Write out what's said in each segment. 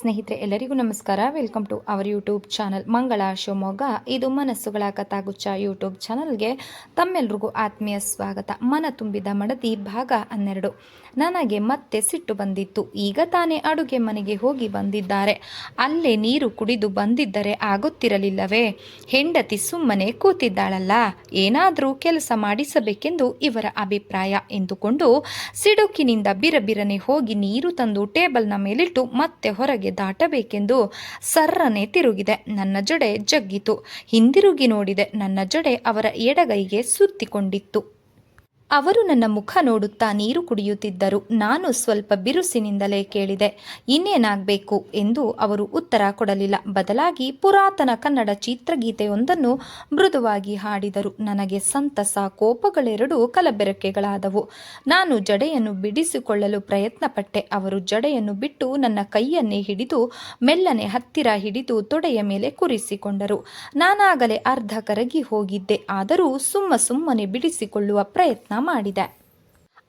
ಸ್ನೇಹಿತರೆ, ಎಲ್ಲರಿಗೂ ನಮಸ್ಕಾರ. Welcome to our YouTube channel Mangala Shivamogga. ಇದು ಮನಸ್ಸುಗಳ ಕಥಾಗುಚ್ಛ ಯೂಟ್ಯೂಬ್ ಚಾನಲ್ಗೆ ತಮ್ಮೆಲ್ರಿಗೂ ಆತ್ಮೀಯ ಸ್ವಾಗತ. ಮನ ತುಂಬಿದ ಮಡದಿ ಭಾಗ ಹನ್ನೆರಡು. ನನಗೆ ಮತ್ತೆ ಸಿಟ್ಟು ಬಂದಿತ್ತು. ಈಗ ತಾನೇ ಅಡುಗೆ ಮನೆಗೆ ಹೋಗಿ ಬಂದಿದ್ದಾರೆ. ಅಲ್ಲೇ ನೀರು ಕುಡಿದು ಬಂದಿದ್ದರೆ ಆಗುತ್ತಿರಲಿಲ್ಲವೇ? ಹೆಂಡತಿ ಸುಮ್ಮನೆ ಕೂತಿದ್ದಾಳಲ್ಲ. ಏನಾದರೂ ಕೆಲಸ ಮಾಡಿಸಬೇಕೆಂದು ಇವರ ಅಭಿಪ್ರಾಯ ಎಂದುಕೊಂಡು ಸಿಡುಕಿನಿಂದ ಬಿರಬಿರನೆ ಹೋಗಿ ನೀರು ತಂದು ಟೇಬಲ್ನ ಮೇಲಿಟ್ಟು ಮತ್ತೆ ಹೊರಗೆ ದಾಟಬೇಕೆಂದು ಸರ್ರನೆ ತಿರುಗಿದೆ. ನನ್ನ ಜೊಡೆ ಜಗ್ಗಿತು. ಹಿಂದಿರುಗಿ ನೋಡಿದೆ. ನನ್ನ ಜೊಡೆ ಅವರ ಎಡಗೈಗೆ ಸುತ್ತಿಕೊಂಡಿತ್ತು. ಅವರು ನನ್ನ ಮುಖ ನೋಡುತ್ತಾ ನೀರು ಕುಡಿಯುತ್ತಿದ್ದರು. ನಾನು ಸ್ವಲ್ಪ ಬಿರುಸಿನಿಂದಲೇ ಕೇಳಿದೆ, ಇನ್ನೇನಾಗಬೇಕು ಎಂದು ಅವರು ಉತ್ತರ ಕೊಡಲಿಲ್ಲ. ಬದಲಾಗಿ ಪುರಾತನ ಕನ್ನಡ ಚಿತ್ರಗೀತೆಯೊಂದನ್ನು ಮೃದುವಾಗಿ ಹಾಡಿದರು. ನನಗೆ ಸಂತಸ, ಕೋಪಗಳೆರಡೂ ಕಲಬೆರಕೆಗಳಾದವು. ನಾನು ಜಡೆಯನ್ನು ಬಿಡಿಸಿಕೊಳ್ಳಲು ಪ್ರಯತ್ನಪಟ್ಟೆ. ಅವರು ಜಡೆಯನ್ನು ಬಿಟ್ಟು ನನ್ನ ಕೈಯನ್ನೇ ಹಿಡಿದು ಮೆಲ್ಲನೆ ಹತ್ತಿರ ಹಿಡಿದು ತೊಡೆಯ ಮೇಲೆ ಕುರಿಸಿಕೊಂಡರು. ನಾನಾಗಲೇ ಅರ್ಧ ಕರಗಿ ಹೋಗಿದ್ದೆ. ಆದರೂ ಸುಮ್ಮ ಸುಮ್ಮನೆ ಬಿಡಿಸಿಕೊಳ್ಳುವ ಪ್ರಯತ್ನ ಮಾಡಿದೆ.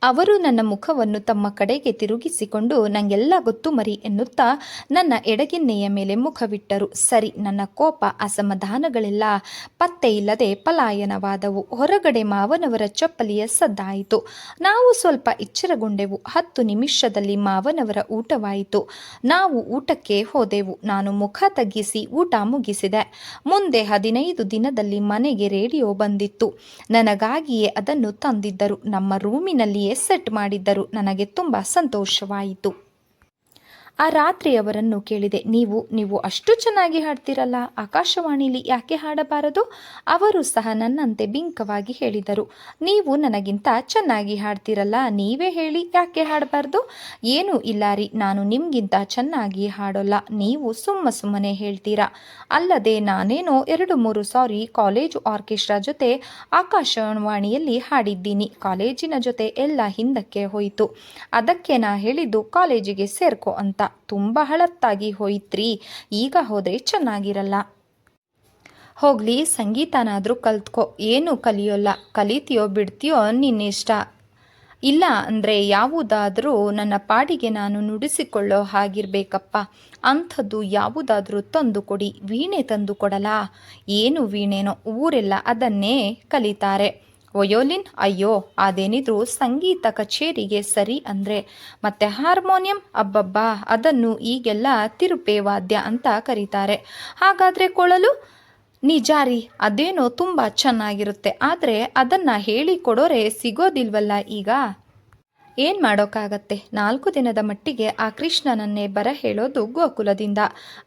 ಅವರು ನನ್ನ ಮುಖವನ್ನು ತಮ್ಮ ಕಡೆಗೆ ತಿರುಗಿಸಿಕೊಂಡು, ನಂಗೆಲ್ಲ ಗೊತ್ತು ಮರಿ ಎನ್ನುತ್ತಾ ನನ್ನ ಎಡಗಿನ್ನೆಯ ಮೇಲೆ ಮುಖವಿಟ್ಟರು. ಸರಿ, ನನ್ನ ಕೋಪ, ಅಸಮಾಧಾನಗಳೆಲ್ಲ ಪತ್ತೆ ಇಲ್ಲದೆ ಪಲಾಯನವಾದವು. ಹೊರಗಡೆ ಮಾವನವರ ಚಪ್ಪಲಿಯ ಸದ್ದಾಯಿತು. ನಾವು ಸ್ವಲ್ಪ ಎಚ್ಚರಗೊಂಡೆವು. ಹತ್ತು ನಿಮಿಷದಲ್ಲಿ ಮಾವನವರ ಊಟವಾಯಿತು. ನಾವು ಊಟಕ್ಕೆ ಹೋದೆವು. ನಾನು ಮುಖ ತಗ್ಗಿಸಿ ಊಟ ಮುಗಿಸಿದೆ. ಮುಂದೆ ಹದಿನೈದು ದಿನದಲ್ಲಿ ಮನೆಗೆ ರೇಡಿಯೋ ಬಂದಿತ್ತು. ನನಗಾಗಿಯೇ ಅದನ್ನು ತಂದಿದ್ದರು. ನಮ್ಮ ರೂಮಿನಲ್ಲಿಯೇ ಸೆಟ್ ಮಾಡಿದ್ದರು. ನನಗೆ ತುಂಬ ಸಂತೋಷವಾಯಿತು. ಆ ರಾತ್ರಿ ಅವರನ್ನು ಕೇಳಿದೆ, ನೀವು ನೀವು ಅಷ್ಟು ಚೆನ್ನಾಗಿ ಹಾಡ್ತಿರಲ್ಲ, ಆಕಾಶವಾಣಿಲಿ ಯಾಕೆ ಹಾಡಬಾರದು? ಅವರು ಸಹ ನನ್ನಂತೆ ಬಿಂಕವಾಗಿ ಹೇಳಿದರು, ನೀವು ನನಗಿಂತ ಚೆನ್ನಾಗಿ ಹಾಡ್ತಿರಲ್ಲ, ನೀವೇ ಹೇಳಿ ಯಾಕೆ ಹಾಡಬಾರ್ದು? ಏನೂ ಇಲ್ಲ ರೀ ನಾನು ನಿಮಗಿಂತ ಚೆನ್ನಾಗಿ ಹಾಡೋಲ್ಲ, ನೀವು ಸುಮ್ಮ ಸುಮ್ಮನೆ ಹೇಳ್ತೀರಾ? ಅಲ್ಲದೆ ನಾನೇನೋ ಎರಡು ಮೂರು ಸಾರಿ ಕಾಲೇಜು ಆರ್ಕೆಸ್ಟ್ರಾ ಜೊತೆ ಆಕಾಶವಾಣಿಯಲ್ಲಿ ಹಾಡಿದ್ದೀನಿ, ಕಾಲೇಜಿನ ಜೊತೆ ಎಲ್ಲ ಹಿಂದಕ್ಕೆ ಹೋಯಿತು, ಅದಕ್ಕೆ ನಾ ಹೇಳಿದ್ದು ಕಾಲೇಜಿಗೆ ಸೇರ್ಕೋ ಅಂತ. ತುಂಬ ಹಳತ್ತಾಗಿ ಹೋಯ್ತ್ರಿ, ಈಗ ಹೋದರೆ ಚೆನ್ನಾಗಿರಲ್ಲ. ಹೋಗ್ಲಿ, ಸಂಗೀತನಾದರೂ ಕಲ್ತ್ಕೋ, ಏನು ಕಲಿಯೋಲ್ಲ, ಕಲಿತೀಯೋ ಬಿಡ್ತೀಯೋ ನಿನ್ನಿಷ್ಟ. ಇಲ್ಲ ಅಂದರೆ ಯಾವುದಾದರೂ ನನ್ನ ಪಾಡಿಗೆ ನಾನು ನುಡಿಸಿಕೊಳ್ಳೋ ಹಾಗಿರ್ಬೇಕಪ್ಪ, ಅಂಥದ್ದು ಯಾವುದಾದರೂ ತಂದು ಕೊಡಿ, ವೀಣೆ ತಂದು ಕೊಡಲ್ಲ ಏನು ವೀಣೆನೋ? ಊರೆಲ್ಲ ಅದನ್ನೇ ಕಲಿತಾರೆ. ವಯೋಲಿನ್? ಅಯ್ಯೋ, ಅದೇನಿದ್ರು ಸಂಗೀತ ಕಚೇರಿಗೆ ಸರಿ ಅಂದರೆ. ಮತ್ತೆ ಹಾರ್ಮೋನಿಯಂ? ಅಬ್ಬಬ್ಬಾ, ಅದನ್ನು ಈಗೆಲ್ಲ ತಿರುಪೆ ವಾದ್ಯ ಅಂತ ಕರೀತಾರೆ. ಹಾಗಾದರೆ ಕೊಳಲು? ನಿಜಾರಿ, ಅದೇನೋ ತುಂಬ ಚೆನ್ನಾಗಿರುತ್ತೆ. ಆದರೆ ಅದನ್ನು ಹೇಳಿಕೊಡೋರೆ ಸಿಗೋದಿಲ್ವಲ್ಲ ಈಗ? ಏನು ಮಾಡೋಕ್ಕಾಗತ್ತೆ? ನಾಲ್ಕು ದಿನದ ಮಟ್ಟಿಗೆ ಆ ಕೃಷ್ಣನನ್ನೇ ಬರ ಹೇಳೋದು ಗೋಕುಲದಿಂದ.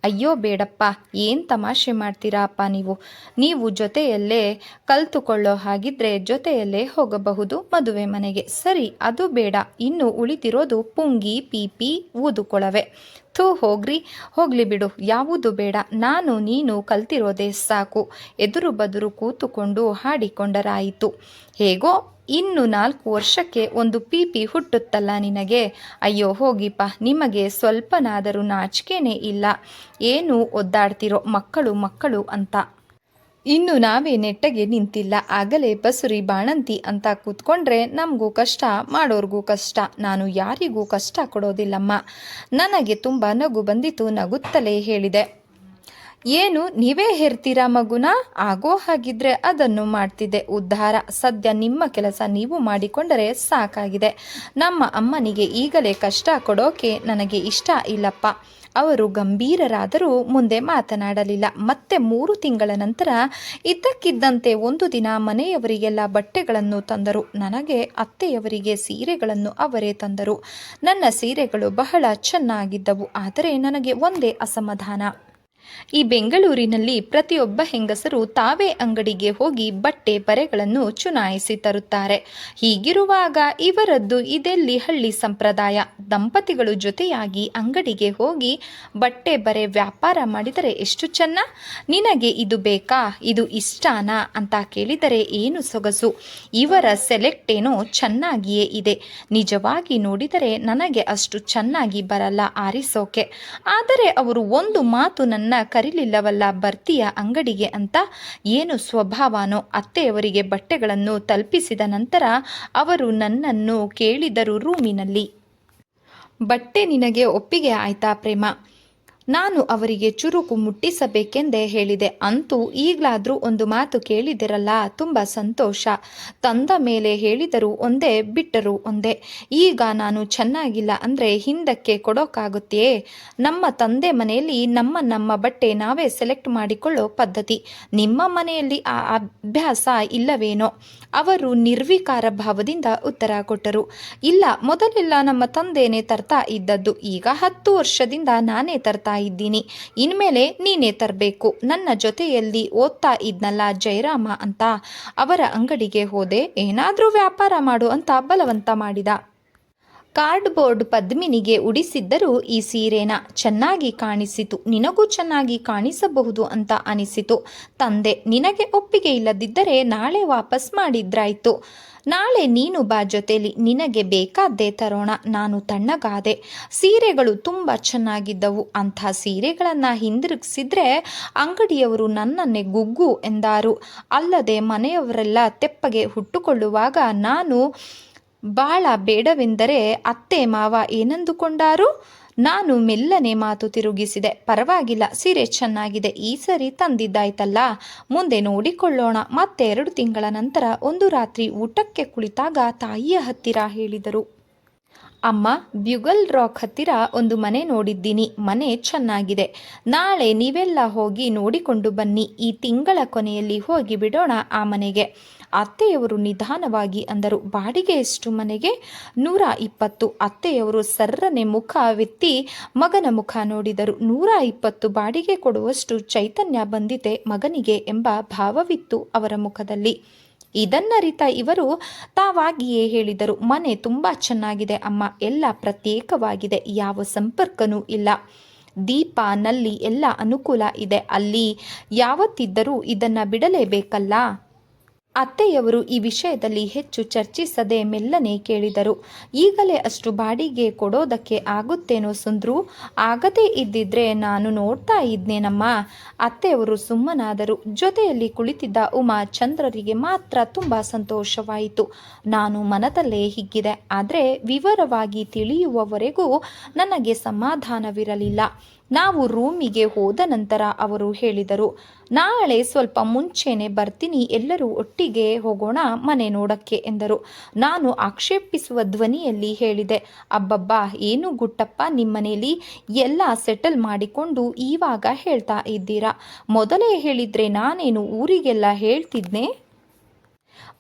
ಅಯ್ಯೋ ಬೇಡಪ್ಪ, ಏನು ತಮಾಷೆ ಮಾಡ್ತೀರಾ ಅಪ್ಪ ನೀವು? ನೀವು ಜೊತೆಯಲ್ಲೇ ಕಲ್ತುಕೊಳ್ಳೋ ಹಾಗಿದ್ರೆ ಜೊತೆಯಲ್ಲೇ ಹೋಗಬಹುದು ಮದುವೆ ಮನೆಗೆ. ಸರಿ, ಅದು ಬೇಡ. ಇನ್ನು ಉಳಿದಿರೋದು ಪುಂಗಿ, ಪೀಪಿ, ಊದುಕೊಳವೆ. ಥೂ, ಹೋಗ್ರಿ. ಹೋಗ್ಲಿ ಬಿಡು, ಯಾವುದು ಬೇಡ. ನಾನು, ನೀನು ಕಲ್ತಿರೋದೇ ಸಾಕು. ಎದುರು ಬದುರು ಕೂತುಕೊಂಡು ಹಾಡಿಕೊಂಡರಾಯಿತು. ಹೇಗೋ ಇನ್ನು ನಾಲ್ಕು ವರ್ಷಕ್ಕೆ ಒಂದು ಪೀಪಿ ಹುಟ್ಟುತ್ತಲ್ಲ ನಿನಗೆ. ಅಯ್ಯೋ, ಹೋಗಿಪ್ಪ, ನಿಮಗೆ ಸ್ವಲ್ಪನಾದರೂ ನಾಚಿಕೆನೇ ಇಲ್ಲ. ಏನು ಒದ್ದಾಡ್ತಿರೋ ಮಕ್ಕಳು ಮಕ್ಕಳು ಅಂತ. ಇನ್ನು ನಾವೇ ನೆಟ್ಟಗೆ ನಿಂತಿಲ್ಲ. ಆಗಲೇ ಬಸುರಿ ಬಾಣಂತಿ ಅಂತ ಕೂತ್ಕೊಂಡ್ರೆ ನಮಗೂ ಕಷ್ಟ, ಮಾಡೋರ್ಗೂ ಕಷ್ಟ. ನಾನು ಯಾರಿಗೂ ಕಷ್ಟ ಕೊಡೋದಿಲ್ಲಮ್ಮ. ನನಗೆ ತುಂಬ ನಗು ಬಂದಿತು, ನಗುತ್ತಲೇ ಹೇಳಿದೆ. ಏನು ನೀವೇ ಹೇರ್ತೀರಾ ಮಗುನ? ಆಗೋ ಹಾಗಿದ್ರೆ ಅದನ್ನು ಮಾಡ್ತಿದ್ದೆ ಉದ್ಧಾರ. ಸದ್ಯ ನಿಮ್ಮ ಕೆಲಸ ನೀವು ಮಾಡಿಕೊಂಡರೆ ಸಾಕಾಗಿದೆ. ನಮ್ಮ ಅಮ್ಮನಿಗೆ ಈಗಲೇ ಕಷ್ಟ ಕೊಡೋಕೆ ನನಗೆ ಇಷ್ಟ ಇಲ್ಲಪ್ಪ. ಅವರು ಗಂಭೀರರಾದರೂ ಮುಂದೆ ಮಾತನಾಡಲಿಲ್ಲ. ಮತ್ತೆ ಮೂರು ತಿಂಗಳ ನಂತರ ಇದ್ದಕ್ಕಿದ್ದಂತೆ ಒಂದು ದಿನ ಮನೆಯವರಿಗೆಲ್ಲ ಬಟ್ಟೆಗಳನ್ನು ತಂದರು. ನನಗೆ ಅತ್ತೆಯವರಿಗೆ ಸೀರೆಗಳನ್ನು ಅವರೇ ತಂದರು. ನನ್ನ ಸೀರೆಗಳು ಬಹಳ ಚೆನ್ನಾಗಿದ್ದವು. ಆದರೆ ನನಗೆ ಒಂದೇ ಅಸಮಾಧಾನ. ಈ ಬೆಂಗಳೂರಿನಲ್ಲಿ ಪ್ರತಿಯೊಬ್ಬ ಹೆಂಗಸರು ತಾವೇ ಅಂಗಡಿಗೆ ಹೋಗಿ ಬಟ್ಟೆ ಬರೆಗಳನ್ನು ಚುನಾಯಿಸಿ ತರುತ್ತಾರೆ. ಹೀಗಿರುವಾಗ ಇವರದ್ದು ಇದೆಲ್ಲಿ ಹಳ್ಳಿ ಸಂಪ್ರದಾಯ. ದಂಪತಿಗಳು ಜೊತೆಯಾಗಿ ಅಂಗಡಿಗೆ ಹೋಗಿ ಬಟ್ಟೆ ಬರೆ ವ್ಯಾಪಾರ ಮಾಡಿದರೆ ಎಷ್ಟು ಚೆನ್ನ? ನಿನಗೆ ಇದು ಬೇಕಾ? ಇದು ಇಷ್ಟಾನಾ? ಅಂತ ಕೇಳಿದರೆ ಏನು ಸೊಗಸು? ಇವರ ಸೆಲೆಕ್ಟ್ ಏನೋ ಚೆನ್ನಾಗಿಯೇ ಇದೆ. ನಿಜವಾಗಿ ನೋಡಿದರೆ ನನಗೆ ಅಷ್ಟು ಚೆನ್ನಾಗಿ ಬರಲ್ಲ, ಆರಿಸೋಕೆ. ಆದರೆ ಅವರು ಒಂದು ಮಾತು ನನ್ನ ಕರೀಲಿಲ್ಲವಲ್ಲ, ಬರ್ತೀಯ ಅಂಗಡಿಗೆ ಅಂತ ಏನು ಸ್ವಭಾವನೋ ಅತ್ತೆಯವರಿಗೆ ಬಟ್ಟೆಗಳನ್ನು ತಲುಪಿಸಿದ ನಂತರ ಅವರು ನನ್ನನ್ನು ಕೇಳಿದರು ರೂಮಿನಲ್ಲಿ. ಬಟ್ಟೆ ನಿನಗೆ ಒಪ್ಪಿಗೆ ಆಯ್ತಾ ಪ್ರೇಮ? ನಾನು ಅವರಿಗೆ ಚುರುಕು ಮುಟ್ಟಿಸಬೇಕೆಂದೇ ಹೇಳಿದೆ. ಅಂತೂ ಈಗಲಾದರೂ ಒಂದು ಮಾತು ಕೇಳಿದಿರಲ್ಲ. ತುಂಬ ಸಂತೋಷ. ತಂದ ಮೇಲೆ ಹೇಳಿದರು ಒಂದೇ, ಬಿಟ್ಟರು ಒಂದೇ. ಈಗ ನಾನು ಚೆನ್ನಾಗಿಲ್ಲ ಅಂದರೆ ಹಿಂದಕ್ಕೆ ಕೊಡೋಕ್ಕಾಗುತ್ತೆಯೇ ನಮ್ಮ ತಂದೆ ಮನೆಯಲ್ಲಿ ನಮ್ಮ ನಮ್ಮ ಬಟ್ಟೆ ನಾವೇ ಸೆಲೆಕ್ಟ್ ಮಾಡಿಕೊಳ್ಳೋ ಪದ್ಧತಿ. ನಿಮ್ಮ ಮನೆಯಲ್ಲಿ ಆ ಅಭ್ಯಾಸ ಇಲ್ಲವೇನೋ? ಅವರು ನಿರ್ವಿಕಾರ ಭಾವದಿಂದ ಉತ್ತರ ಕೊಟ್ಟರು. ಇಲ್ಲ, ಮೊದಲೆಲ್ಲ ನಮ್ಮ ತಂದೆನೇ ತರ್ತಾ ಇದ್ದದ್ದು. ಈಗ ಹತ್ತು ವರ್ಷದಿಂದ ನಾನೇ ತರ್ತಾ ಇದ್ದೀನಿ. ಇನ್ಮೇಲೆ ನೀನೇ ತರಬೇಕು. ನನ್ನ ಜೊತೆಯಲ್ಲಿ ಓದ್ತಾ ಇದ್ನಲ್ಲ ಜಯರಾಮ ಅಂತ. ಅವರ ಅಂಗಡಿಗೆ ಹೋದೆ, ಏನಾದರೂ ವ್ಯಾಪಾರ ಮಾಡು ಅಂತ ಬಲವಂತ ಮಾಡಿದ. ಕಾರ್ಡ್ಬೋರ್ಡ್ ಪದ್ಮಿನಿಗೆ ಉಡಿಸಿದ್ದರೂ ಈ ಸೀರೆನ ಚೆನ್ನಾಗಿ ಕಾಣಿಸಿತು. ನಿನಗೂ ಚೆನ್ನಾಗಿ ಕಾಣಿಸಬಹುದು ಅಂತ ಅನಿಸಿತು. ತಂದೆ, ನಿನಗೆ ಒಪ್ಪಿಗೆ ಇಲ್ಲದಿದ್ದರೆ ನಾಳೆ ವಾಪಸ್ ಮಾಡಿದ್ರಾಯ್ತು. ನಾಳೆ ನೀನು ಬಾ ಜೊತೆಲಿ, ನಿನಗೆ ಬೇಕಾದ್ದೇ ತರೋಣ, ನಾನು ತಣ್ಣಗಾದೆ. ಸೀರೆಗಳು ತುಂಬ ಚೆನ್ನಾಗಿದ್ದವು. ಅಂಥ ಸೀರೆಗಳನ್ನು ಹಿಂದಿರುಗಿಸಿದ್ರೆ ಅಂಗಡಿಯವರು ನನ್ನನ್ನೇ ಗುಗ್ಗು ಎಂದಾರು. ಅಲ್ಲದೆ ಮನೆಯವರೆಲ್ಲ ತೆಪ್ಪಗೆ ಹುಟ್ಟುಕೊಳ್ಳುವಾಗ ನಾನು ಬಾಳ ಬೇಡವೆಂದರೆ ಅತ್ತೆ ಮಾವ ಏನಂದುಕೊಂಡಾರು? ನಾನು ಮೆಲ್ಲನೆ ಮಾತು ತಿರುಗಿಸಿದೆ. ಪರವಾಗಿಲ್ಲ, ಸೀರೆ ಚೆನ್ನಾಗಿದೆ. ಈ ಸರಿ ತಂದಿದ್ದಾಯ್ತಲ್ಲ. ಮುಂದೆ ನೋಡಿಕೊಳ್ಳೋಣ. ಮತ್ತೆ ಎರಡು ತಿಂಗಳ ನಂತರ ಒಂದು ರಾತ್ರಿ ಊಟಕ್ಕೆ ಕುಳಿತಾಗ ತಾಯಿಯ ಹತ್ತಿರ ಹೇಳಿದರು. ಅಮ್ಮ, ಬ್ಯುಗಲ್ ರಾಕ್ ಹತ್ತಿರ ಒಂದು ಮನೆ ನೋಡಿದ್ದೀನಿ. ಮನೆ ಚೆನ್ನಾಗಿದೆ. ನಾಳೆ ನೀವೆಲ್ಲ ಹೋಗಿ ನೋಡಿಕೊಂಡು ಬನ್ನಿ. ಈ ತಿಂಗಳ ಕೊನೆಯಲ್ಲಿ ಹೋಗಿ ಬಿಡೋಣ ಆ ಮನೆಗೆ. ಅತ್ತೆಯವರು ನಿಧಾನವಾಗಿ ಅಂದರು. ಬಾಡಿಗೆ ಎಷ್ಟು ಮನೆಗೆ? ನೂರ ಇಪ್ಪತ್ತು. ಅತ್ತೆಯವರು ಸರ್ರನೆ ಮುಖ ವೆತ್ತಿ ಮಗನ ಮುಖ ನೋಡಿದರು. ನೂರ ಇಪ್ಪತ್ತು ಬಾಡಿಗೆ ಕೊಡುವಷ್ಟು ಚೈತನ್ಯ ಬಂದಿದೆ ಮಗನಿಗೆ ಎಂಬ ಭಾವವಿತ್ತು ಅವರ ಮುಖದಲ್ಲಿ. ಇದನ್ನರಿತ ಇವರು ತಾವಾಗಿಯೇ ಹೇಳಿದರು. ಮನೆ ತುಂಬ ಚೆನ್ನಾಗಿದೆ ಅಮ್ಮ. ಎಲ್ಲ ಪ್ರತ್ಯೇಕವಾಗಿದೆ. ಯಾವ ಸಂಪರ್ಕನೂ ಇಲ್ಲ. ದೀಪ ನಲ್ಲಿ ಎಲ್ಲ ಅನುಕೂಲ ಇದೆ. ಅಲ್ಲಿ ಯಾವತ್ತಿದ್ದರೂ ಇದನ್ನು ಬಿಡಲೇಬೇಕಲ್ಲ? ಅತ್ತೆಯವರು ಈ ವಿಷಯದಲ್ಲಿ ಹೆಚ್ಚು ಚರ್ಚಿಸದೆ ಮೆಲ್ಲನೆ ಕೇಳಿದರು. ಈಗಲೇ ಅಷ್ಟು ಬಾಡಿಗೆ ಕೊಡೋದಕ್ಕೆ ಆಗುತ್ತೇನೋ ಸುಂದ್ರು? ಆಗದೇ ಇದ್ದಿದ್ರೆ ನಾನು ನೋಡ್ತಾ ಇದ್ನೇನಮ್ಮ? ಅತ್ತೆಯವರು ಸುಮ್ಮನಾದರು. ಜೊತೆಯಲ್ಲಿ ಕುಳಿತಿದ್ದ ಉಮಾ ಚಂದ್ರರಿಗೆ ಮಾತ್ರ ತುಂಬ ಸಂತೋಷವಾಯಿತು. ನಾನು ಮನದಲ್ಲೇ ಹಿಗ್ಗಿದೆ. ಆದರೆ ವಿವರವಾಗಿ ತಿಳಿಯುವವರೆಗೂ ನನಗೆ ಸಮಾಧಾನವಿರಲಿಲ್ಲ. ನಾವು ರೂಮಿಗೆ ಹೋದ ನಂತರ ಅವರು ಹೇಳಿದರು, ನಾಳೆ ಸ್ವಲ್ಪ ಮುಂಚೆನೆ ಬರ್ತೀನಿ, ಎಲ್ಲರೂ ಒಟ್ಟಿಗೆ ಹೋಗೋಣ ಮನೆ ನೋಡಕ್ಕೆ ಎಂದರು. ನಾನು ಆಕ್ಷೇಪಿಸುವ ಧ್ವನಿಯಲ್ಲಿ ಹೇಳಿದೆ, ಅಬ್ಬಬ್ಬಾ, ಏನು ಗುಟ್ಟಪ್ಪ, ನಿಮ್ಮನೇಲಿ ಎಲ್ಲ ಸೆಟಲ್ ಮಾಡಿಕೊಂಡು ಈವಾಗ ಹೇಳ್ತಾ ಇದ್ದೀರಾ? ಮೊದಲೇ ಹೇಳಿದ್ರೆ ನಾನೇನು ಊರಿಗೆಲ್ಲ ಹೇಳ್ತಿದ್ನೆ?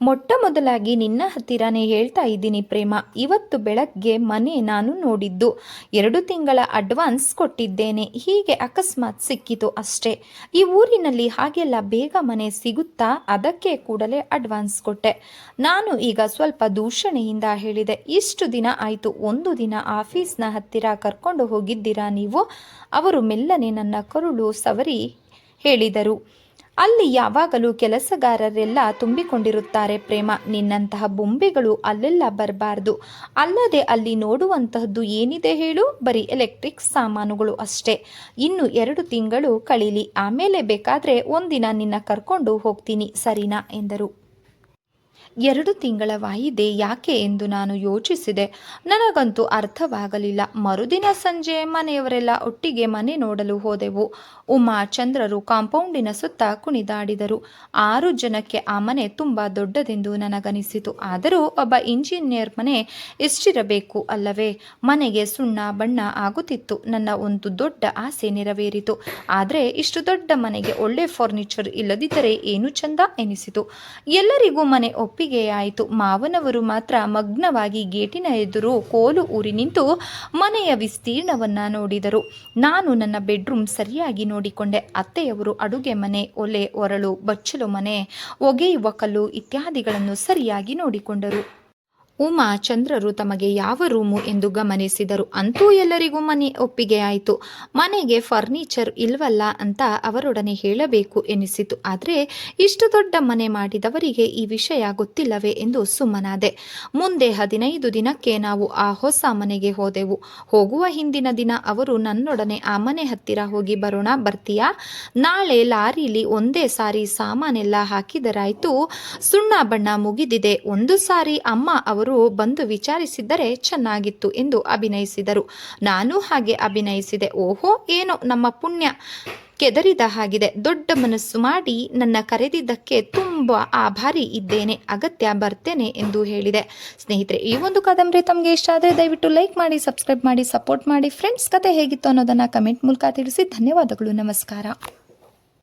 ಮೊಟ್ಟ ಮೊದಲಾಗಿ ನಿನ್ನ ಹತ್ತಿರನೇ ಹೇಳ್ತಾ ಇದ್ದೀನಿ ಪ್ರೇಮ. ಇವತ್ತು ಬೆಳಗ್ಗೆ ಮನೆ ನಾನು ನೋಡಿದ್ದು. ಎರಡು ತಿಂಗಳ ಅಡ್ವಾನ್ಸ್ ಕೊಟ್ಟಿದ್ದೇನೆ. ಹೀಗೆ ಅಕಸ್ಮಾತ್ ಸಿಕ್ಕಿತು ಅಷ್ಟೇ. ಈ ಊರಿನಲ್ಲಿ ಹಾಗೆಲ್ಲ ಬೇಗ ಮನೆ ಸಿಗುತ್ತಾ? ಅದಕ್ಕೆ ಕೂಡಲೇ ಅಡ್ವಾನ್ಸ್ ಕೊಟ್ಟೆ. ನಾನು ಈಗ ಸ್ವಲ್ಪ ದೂಷಣೆಯಿಂದ ಹೇಳಿದೆ. ಇಷ್ಟು ದಿನ ಆಯಿತು. ಒಂದು ದಿನ ಆಫೀಸ್ನ ಹತ್ತಿರ ಕರ್ಕೊಂಡು ಹೋಗಿದ್ದೀರಾ ನೀವು? ಅವರು ಮೆಲ್ಲನೆ ನನ್ನ ಕರುಳು ಸವರಿ ಹೇಳಿದರು. ಅಲ್ಲಿ ಯಾವಾಗಲೂ ಕೆಲಸಗಾರರೆಲ್ಲ ತುಂಬಿಕೊಂಡಿರುತ್ತಾರೆ ಪ್ರೇಮ. ನಿನ್ನಂತಹ ಬೊಂಬೆಗಳು ಅಲ್ಲೆಲ್ಲ ಬರಬಾರ್ದು. ಅಲ್ಲದೆ ಅಲ್ಲಿ ನೋಡುವಂತಹದ್ದು ಏನಿದೆ ಹೇಳು? ಬರೀ ಎಲೆಕ್ಟ್ರಿಕ್ ಸಾಮಾನುಗಳು ಅಷ್ಟೇ. ಇನ್ನು ಎರಡು ತಿಂಗಳು ಕಳೀಲಿ. ಆಮೇಲೆ ಬೇಕಾದರೆ ಒಂದಿನ ನಿನ್ನ ಕರ್ಕೊಂಡು ಹೋಗ್ತೀನಿ, ಸರಿನಾ? ಎಂದರು. ಎರಡು ತಿಂಗಳ ವಾಯಿದೆ ಯಾಕೆ ಎಂದು ನಾನು ಯೋಚಿಸಿದೆ. ನನಗಂತೂ ಅರ್ಥವಾಗಲಿಲ್ಲ. ಮರುದಿನ ಸಂಜೆ ಮನೆಯವರೆಲ್ಲ ಒಟ್ಟಿಗೆ ಮನೆ ನೋಡಲು ಹೋದೆವು. ಉಮಾ ಚಂದ್ರರು ಕಾಂಪೌಂಡಿನ ಸುತ್ತ ಕುಣಿದಾಡಿದರು. ಆರು ಜನಕ್ಕೆ ಆ ಮನೆ ತುಂಬ ದೊಡ್ಡದೆಂದು ನನಗನಿಸಿತು. ಆದರೂ ಒಬ್ಬ ಇಂಜಿನಿಯರ್ ಮನೆ ಎಷ್ಟಿರಬೇಕು ಅಲ್ಲವೇ? ಮನೆಗೆ ಸುಣ್ಣ ಬಣ್ಣ ಆಗುತ್ತಿತ್ತು. ನನ್ನ ಒಂದು ದೊಡ್ಡ ಆಸೆ ನೆರವೇರಿತು. ಆದರೆ ಇಷ್ಟು ದೊಡ್ಡ ಮನೆಗೆ ಒಳ್ಳೆ ಫರ್ನಿಚರ್ ಇಲ್ಲದಿದ್ದರೆ ಏನು ಚಂದ ಎನಿಸಿತು. ಎಲ್ಲರಿಗೂ ಮನೆ ಒಪ್ಪಿಗೆಯಾಯಿತು ಮಾವನವರು ಮಾತ್ರ ಮಗ್ನವಾಗಿ ಗೇಟಿನ ಎದುರು ಕೋಲು ಊರಿ ನಿಂತು ಮನೆಯ ವಿಸ್ತೀರ್ಣವನ್ನ ನೋಡಿದರು. ನಾನು ನನ್ನ ಬೆಡ್ರೂಮ್ ಸರಿಯಾಗಿ ನೋಡಿಕೊಂಡೆ. ಅತ್ತೆಯವರು ಅಡುಗೆ ಮನೆ, ಒಲೆ, ಒರಳು, ಬಚ್ಚಲು ಮನೆ, ಒಗೆಯುವ ಕಲ್ಲು ಇತ್ಯಾದಿಗಳನ್ನು ಸರಿಯಾಗಿ ನೋಡಿಕೊಂಡರು. ಉಮಾ ಚಂದ್ರರು ತಮಗೆ ಯಾವ ರೂಮು ಎಂದು ಗಮನಿಸಿದರು. ಅಂತೂ ಎಲ್ಲರಿಗೂ ಮನೆ ಒಪ್ಪಿಗೆಯಾಯಿತು ಮನೆಗೆ ಫರ್ನಿಚರ್ ಇಲ್ವಲ್ಲ ಅಂತ ಅವರೊಡನೆ ಹೇಳಬೇಕು ಎನಿಸಿತು. ಆದರೆ ಇಷ್ಟು ದೊಡ್ಡ ಮನೆ ಮಾಡಿದವರಿಗೆ ಈ ವಿಷಯ ಗೊತ್ತಿಲ್ಲವೇ ಎಂದು ಸುಮ್ಮನಾದೆ. ಮುಂದೆ ಹದಿನೈದು ದಿನಕ್ಕೆ ನಾವು ಆ ಹೊಸ ಮನೆಗೆ ಹೋದೆವು. ಹೋಗುವ ಹಿಂದಿನ ದಿನ ಅವರು ನನ್ನೊಡನೆ ಆ ಮನೆ ಹತ್ತಿರ ಹೋಗಿ ಬರೋಣ ಬರ್ತೀಯಾ? ನಾಳೆ ಲಾರಿಲಿ ಒಂದೇ ಸಾರಿ ಸಾಮಾನೆಲ್ಲ ಹಾಕಿದರಾಯ್ತು. ಸುಣ್ಣ ಬಣ್ಣ ಮುಗಿದಿದೆ. ಒಂದು ಸಾರಿ ಅಮ್ಮ ಅವರು ಅವರು ಬಂದು ವಿಚಾರಿಸಿದ್ದರೆ ಚೆನ್ನಾಗಿತ್ತು ಎಂದು ಅಭಿನಯಿಸಿದರು. ನಾನು ಹಾಗೆ ಅಭಿನಯಿಸಿದೆ. ಓಹೋ, ಏನೋ ನಮ್ಮ ಪುಣ್ಯ ಕೆದರಿದ ಹಾಗಿದೆ. ದೊಡ್ಡ ಮನಸ್ಸು ಮಾಡಿ ನನ್ನ ಕರೆದಿದ್ದಕ್ಕೆ ತುಂಬ ಆಭಾರಿ ಇದ್ದೇನೆ. ಅಗತ್ಯ ಬರ್ತೇನೆ ಎಂದು ಹೇಳಿದೆ. ಸ್ನೇಹಿತರೆ, ಈ ಒಂದು ಕಾದಂಬರಿ ತಮಗೆ ಇಷ್ಟ ಆದರೆ ದಯವಿಟ್ಟು ಲೈಕ್ ಮಾಡಿ, ಸಬ್ಸ್ಕ್ರೈಬ್ ಮಾಡಿ, ಸಪೋರ್ಟ್ ಮಾಡಿ. ಫ್ರೆಂಡ್ಸ್, ಕತೆ ಹೇಗಿತ್ತು ಅನ್ನೋದನ್ನು ಕಮೆಂಟ್ ಮೂಲಕ ತಿಳಿಸಿ. ಧನ್ಯವಾದಗಳು. ನಮಸ್ಕಾರ.